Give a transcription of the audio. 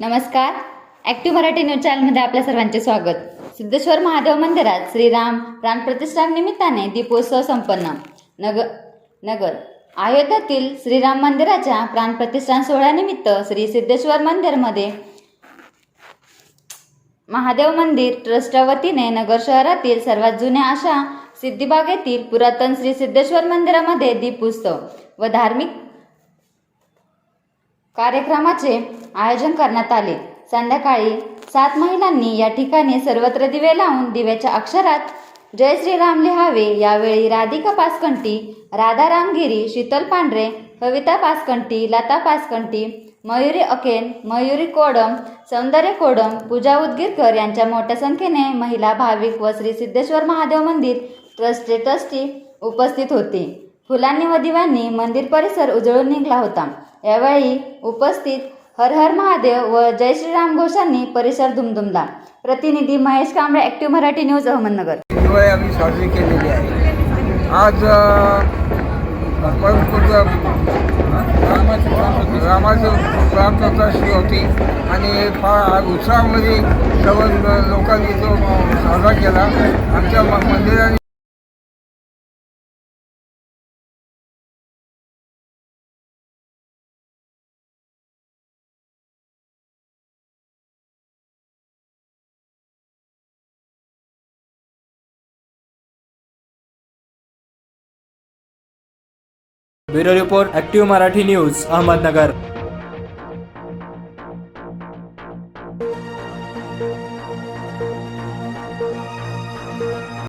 नमस्कार. Active Marathi news चॅनलमध्ये आपल्या सर्वांचे स्वागत. सिद्धेश्वर महादेव मंदिरात श्रीराम प्राणप्रतिष्ठान निमित्ताने दीपोत्सव संपन्न. नगर नगर. अयोध्यातील श्रीराम मंदिराच्या प्राणप्रतिष्ठान सोहळ्यानिमित्त श्री सिद्धेश्वर मंदिरमध्ये महादेव मंदिर ट्रस्टच्या वतीने नगर शहरातील सर्वात जुन्या अशा सिद्धिबाग येथील पुरातन श्री सिद्धेश्वर मंदिरामध्ये दीपोत्सव व धार्मिक कार्यक्रमाचे आयोजन करण्यात आले. संध्याकाळी सात महिलांनी या ठिकाणी सर्वत्र दिवे लावून दिव्याच्या अक्षरात जय श्रीराम लिहावे. यावेळी राधिका पासकंटी राधा रामगिरी शीतल पांढरे कविता पासकंटी लता पासकंटी मयुरी अकेन मयुरी कोडम सौंदर्य कोडम पूजा उदगीरकर यांच्या मोठ्या संख्येने महिला भाविक व श्री सिद्धेश्वर महादेव मंदिर ट्रस्टचे ट्रस्टी उपस्थित होते. फुलांनी व दिव्यांनी मंदिर परिसर उजळून निघला होता. यावेळी उपस्थित हर हर महादेव व जय श्रीराम घोषांनी परिसर दुमदुमला प्रतिनिधी महेश कांबळे ॲक्टिव्ह मराठी न्यूज अहमदनगर. दिवाळी आम्ही साजरी केलेली आहे. आज रामाचं परमपूज्य रामाचं होती आणि फार उत्साहामध्ये सर्व लोकांनी तो साजरा केला. आमच्या मंदिरांनी मंदिराने bureau report active Marathi news Ahmednagar.